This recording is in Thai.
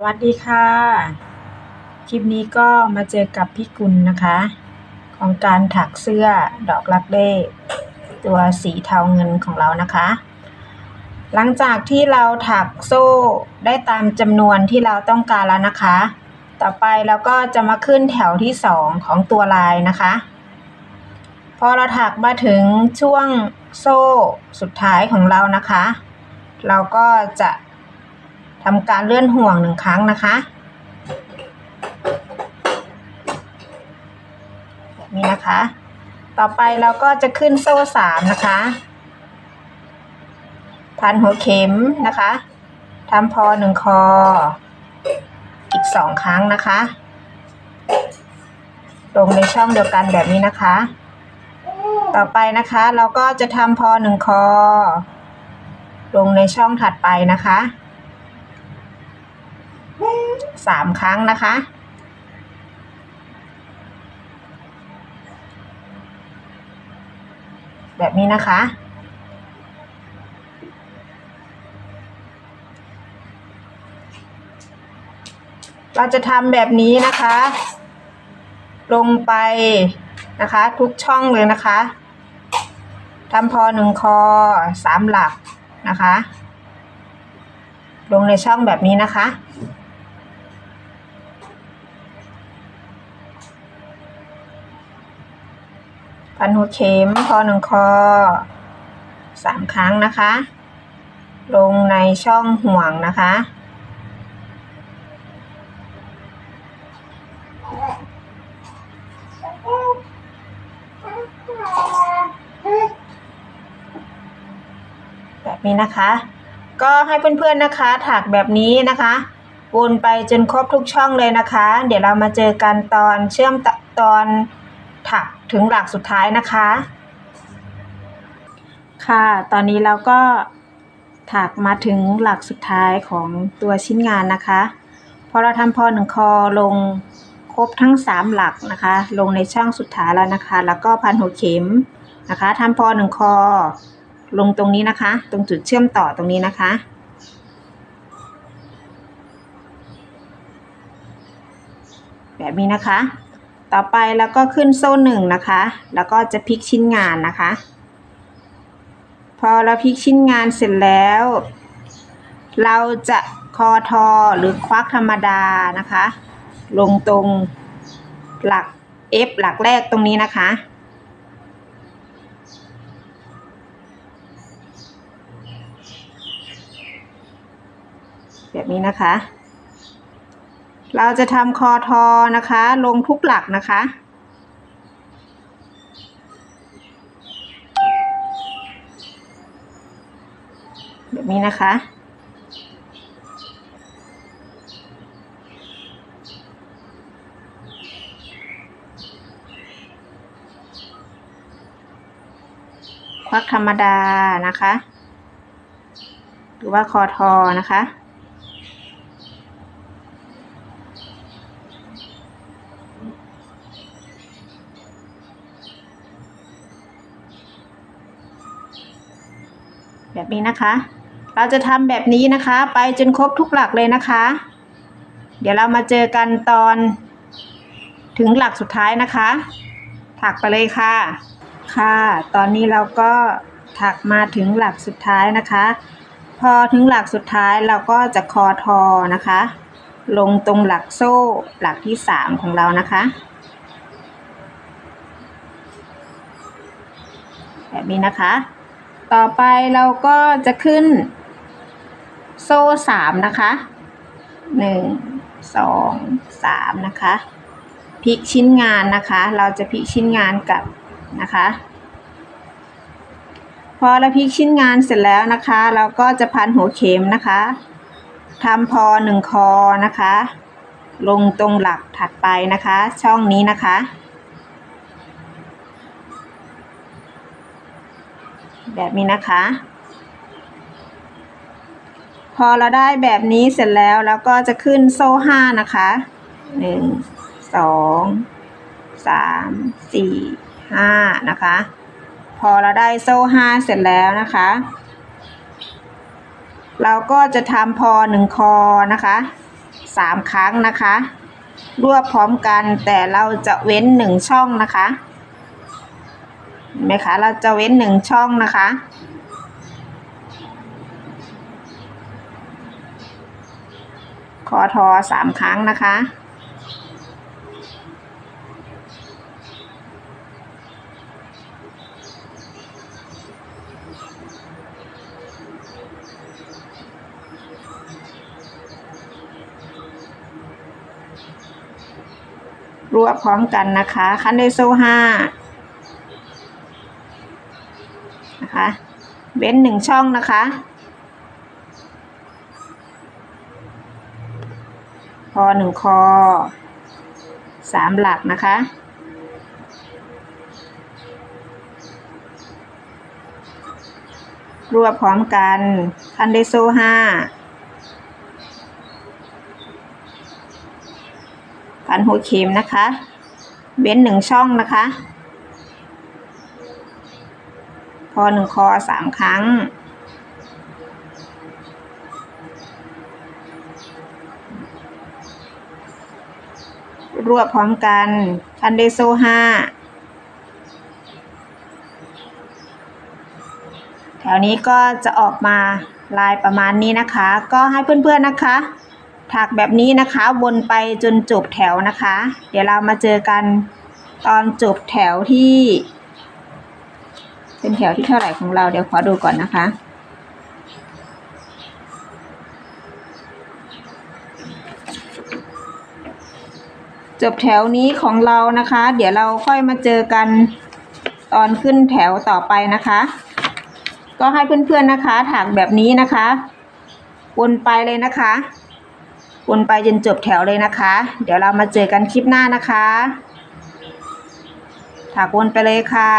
สวัสดีค่ะ คลิปนี้ก็มาเจอกับพี่กุลนะคะ ของการถักเสื้อดอกลักเล่ตัวสีเทาเงินของเรานะคะ หลังจากที่เราถักโซ่ได้ตามจำนวนที่เราต้องการแล้วนะคะ ต่อไปเราก็จะมาขึ้นแถวที่สองของตัวลายนะคะ พอเราถักมาถึงช่วงโซ่สุดท้ายของเรานะคะ เราก็จะ ทำการเลื่อนห่วงหนึ่งครั้งนะคะแบบนี้นะคะ ต่อไปเราก็จะขึ้นโซ่สามนะคะ พันหัวเข็มนะคะทำพอหนึ่งคอ อีกสองครั้งนะคะ ลงในช่องเดียวกันแบบนี้นะคะ ต่อไปนะคะเราก็จะทำพอหนึ่งคอ ลงในช่องถัดไปนะคะ สามครั้งนะคะ แบบนี้นะคะ เราจะทำแบบนี้นะคะ ลงไปนะคะ ทุกช่องเลยนะคะทำพอหนึ่งคอสามหลักนะคะ ลงในช่องแบบนี้นะคะ พันหัวเข็มพอหนึ่งคอสามครั้งนะคะ ลงในช่องห่วงนะคะ แบบนี้นะคะ ก็ให้เพื่อนๆนะคะถักแบบนี้นะคะวนไปจนครบทุกช่องเลยนะคะ เดี๋ยวเรามาเจอกันตอนเชื่อมตอน ถักถึงหลักสุดท้ายนะคะ ค่ะ ตอนนี้เราก็ถักมาถึงหลักสุดท้ายของตัวชิ้นงานนะคะ พอเราทำพอหนึ่งคอลงครบทั้งสามหลักนะคะ ลงในช่องสุดท้ายแล้วนะคะ แล้วก็พันหัวเข็มนะคะทำพอหนึ่งคอลงตรงนี้นะคะ ตรงจุดเชื่อมต่อตรงนี้นะคะ แบบนี้นะคะ ต่อไปแล้วก็ขึ้นโซ่หนึ่งนะคะ แล้วก็จะพลิกชิ้นงานนะคะ พอเราพลิกชิ้นงานเสร็จแล้ว เราจะคอทอหรือควักธรรมดานะคะ ลงตรงหลัก F หลักแรกตรงนี้นะคะ แบบนี้นะคะ เราจะทำคอทอนะคะ ลงทุกหลักนะคะ แบบนี้นะคะ ควักธรรมดานะคะ หรือว่าคอทอนะคะ แบบนี้นะคะ เราจะทำแบบนี้นะคะ ไปจนครบทุกหลักเลยนะคะ เดี๋ยวเรามาเจอกันตอนถึงหลักสุดท้ายนะคะ ถักไปเลยค่ะ ค่ะ ตอนนี้เราก็ถักมาถึงหลักสุดท้ายนะคะ พอถึงหลักสุดท้ายเราก็จะคอทอนะคะ ลงตรงหลักโซ่หลักที่สามของเรานะคะ แบบนี้นะคะ ต่อไปเราก็จะขึ้น โซ่สามนะคะหนึ่งสองสามนะคะพลิกชิ้นงานนะคะ เราจะพลิกชิ้นงานกับนะคะ พอเราพลิกชิ้นงานเสร็จแล้วนะคะ เราก็จะพันหัวเข็มนะคะทำพอหนึ่งคอนะคะ ลงตรงหลักถัดไปนะคะ ช่องนี้นะคะ แบบนี้นะคะ พอเราได้แบบนี้เสร็จแล้วเราก็จะขึ้นโซ่ห้านะคะหนึ่งสองสามสี่ห้านะคะ พอเราได้โซ่ห้าเสร็จแล้วนะคะ เราก็จะทำพอหนึ่งคอนะคะสามครั้งนะคะ รวบพร้อมกันแต่เราจะเว้นหนึ่งช่องนะคะ เห็นไหมคะ เราจะเว้นหนึ่งช่องนะคะ คอทอสามครั้งนะคะ รวบพร้อมกันนะคะ คันไดโซ่ห้า นะคะ เว้นหนึ่งช่องนะคะพอหนึ่งคอสามหลักนะคะ รวบพร้อมกันคันไดโซ่ห้าพันหัวเข็มนะคะ เว้นหนึ่งช่องนะคะ พ อหนึ่งคอสามครั้ง รวบพร้อมกันคันเดโซห้าแถวนี้ก็จะออกมาลายประมาณนี้นะคะ ก็ให้เพื่อนๆนะคะถักแบบนี้นะคะ วนไปจนจบแถวนะคะ เดี๋ยวเรามาเจอกันตอนจบแถวที่ เป็นแถวที่เท่าไหร่ของเราเดี๋ยวขอดูก่อนนะคะ จบแถวนี้ของเรานะคะ เดี๋ยวเราค่อยมาเจอกันตอนขึ้นแถวต่อไปนะคะ ก็ให้เพื่อนๆนะคะถักแบบนี้นะคะวนไปเลยนะคะวนไปจนจบแถวเลยนะคะ เดี๋ยวเรามาเจอกันคลิปหน้านะคะ ถักวนไปเลยค่ะ